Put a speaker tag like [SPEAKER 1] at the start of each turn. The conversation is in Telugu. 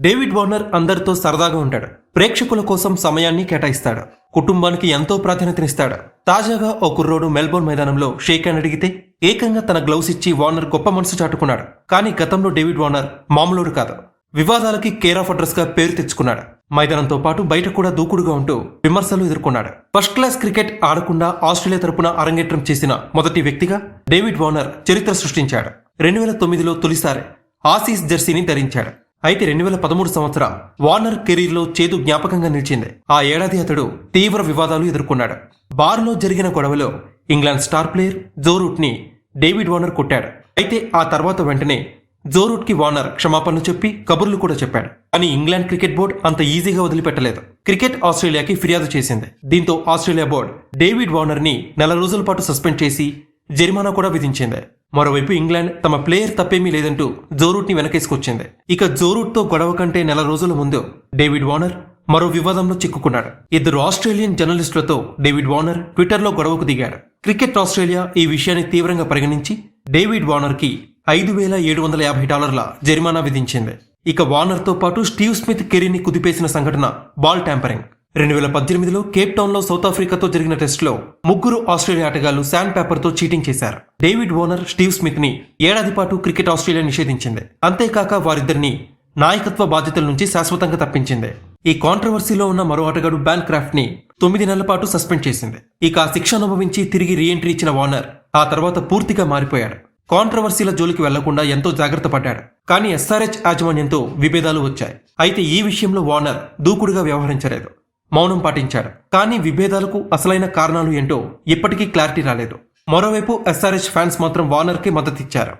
[SPEAKER 1] డేవిడ్ వార్నర్ అందరితో సరదాగా ఉంటాడు. ప్రేక్షకుల కోసం సమయాన్ని కేటాయిస్తాడు. కుటుంబానికి ఎంతో ప్రాధాన్యతనిస్తాడు. తాజాగా ఓ కుర్రోడు మెల్బోర్న్ మైదానంలో షేక్ అని అడిగితే ఏకంగా తన గ్లౌస్ ఇచ్చి వార్నర్ గొప్ప మనసు చాటుకున్నాడు. కానీ గతంలో డేవిడ్ వార్నర్ మామూలుడు కాదు. వివాదాలకి కేర్ ఆఫ్ అడ్రస్గా పేరు తెచ్చుకున్నాడు. మైదానంతో పాటు బయట కూడా దూకుడుగా ఉంటూ విమర్శలు ఎదుర్కొన్నాడు. ఫస్ట్ క్లాస్ క్రికెట్ ఆడకుండా ఆస్ట్రేలియా తరపున అరంగేట్రం చేసిన మొదటి వ్యక్తిగా డేవిడ్ వార్నర్ చరిత్ర సృష్టించాడు. రెండు వేల తొమ్మిదిలో తొలిసారి ఆసీస్ జెర్సీని ధరించాడు. అయితే రెండు వేల పదమూడు సంవత్సరం వార్నర్ కెరీర్లో చేదు జ్ఞాపకంగా నిలిచింది. ఆ ఏడాది అతడు తీవ్ర వివాదాలు ఎదుర్కొన్నాడు. బార్లో జరిగిన గొడవలో ఇంగ్లాండ్ స్టార్ ప్లేయర్ జోరూట్ని డేవిడ్ వార్నర్ కొట్టాడు. అయితే ఆ తర్వాత వెంటనే జోరూట్కి వార్నర్ క్షమాపణలు చెప్పి కబుర్లు కూడా చెప్పాడు. కానీ ఇంగ్లాండ్ క్రికెట్ బోర్డు అంత ఈజీగా వదిలిపెట్టలేదు. క్రికెట్ ఆస్ట్రేలియాకి ఫిర్యాదు చేసింది. దీంతో ఆస్ట్రేలియా బోర్డు డేవిడ్ వార్నర్ని నెల రోజుల పాటు సస్పెండ్ చేసి జరిమానా కూడా విధించింది. మరోవైపు ఇంగ్లాండ్ తమ ప్లేయర్ తప్పేమీ లేదంటూ జోరూట్ని వెనకేసుకొచ్చింది. ఇక జోరూట్తో గొడవ కంటే నెల రోజుల ముందు డేవిడ్ వార్నర్ మరో వివాదంలో చిక్కుకున్నాడు. ఇద్దరు ఆస్ట్రేలియన్ జర్నలిస్టులతో డేవిడ్ వార్నర్ ట్విట్టర్లో గొడవకు దిగాడు క్రికెట్ ఆస్ట్రేలియా ఈ విషయాన్ని తీవ్రంగా పరిగణించి డేవిడ్ వార్నర్కి ఐదు వేల ఏడు వందల యాభై డాలర్ల జరిమానా విధించింది. ఇక వార్నర్తో పాటు స్టీవ్ స్మిత్ కెరీర్ని కుదిపేసిన సంఘటన బాల్ ట్యాంపరింగ్. రెండు వేల పద్దెనిమిదిలో కేప్ టౌన్లో సౌత్ ఆఫ్రికాతో జరిగిన టెస్టులో ముగ్గురు ఆస్ట్రేలియా ఆటగాళ్ళు శాండ్ పేపర్తో చీటింగ్ చేశారు. డేవిడ్ ఓనర్ స్టీవ్ స్మిత్ని ఏడాది పాటు క్రికెట్ ఆస్ట్రేలియా నిషేధించింది. అంతేకాక వారిద్దరిని నాయకత్వ బాధ్యతల నుంచి శాశ్వతంగా తప్పించింది. ఈ కాంట్రవర్సీలో ఉన్న మరో ఆటగాడు బ్యాన్ క్రాఫ్ట్ని తొమ్మిది నెలల పాటు సస్పెండ్ చేసింది. ఇక ఆ శిక్ష అనుభవించి తిరిగి రీఎంట్రీ ఇచ్చిన వార్నర్ ఆ తర్వాత పూర్తిగా మారిపోయాడు. కాంట్రవర్సీల జోలికి వెళ్ళకుండా ఎంతో జాగ్రత్త పడ్డాడు. కానీ ఎస్ఆర్హెచ్ యాజమాన్యంతో విభేదాలు వచ్చాయి. అయితే ఈ విషయంలో వార్నర్ దూకుడుగా వ్యవహరించలేదు. మౌనం పాటించాడు కానీ విభేదాలకు అసలైన కారణాలు ఏంటో ఇప్పటికీ క్లారిటీ రాలేదు. మరోవైపు ఎస్ఆర్హెచ్ ఫ్యాన్స్ మాత్రం వార్నర్కి మద్దతిచ్చారు.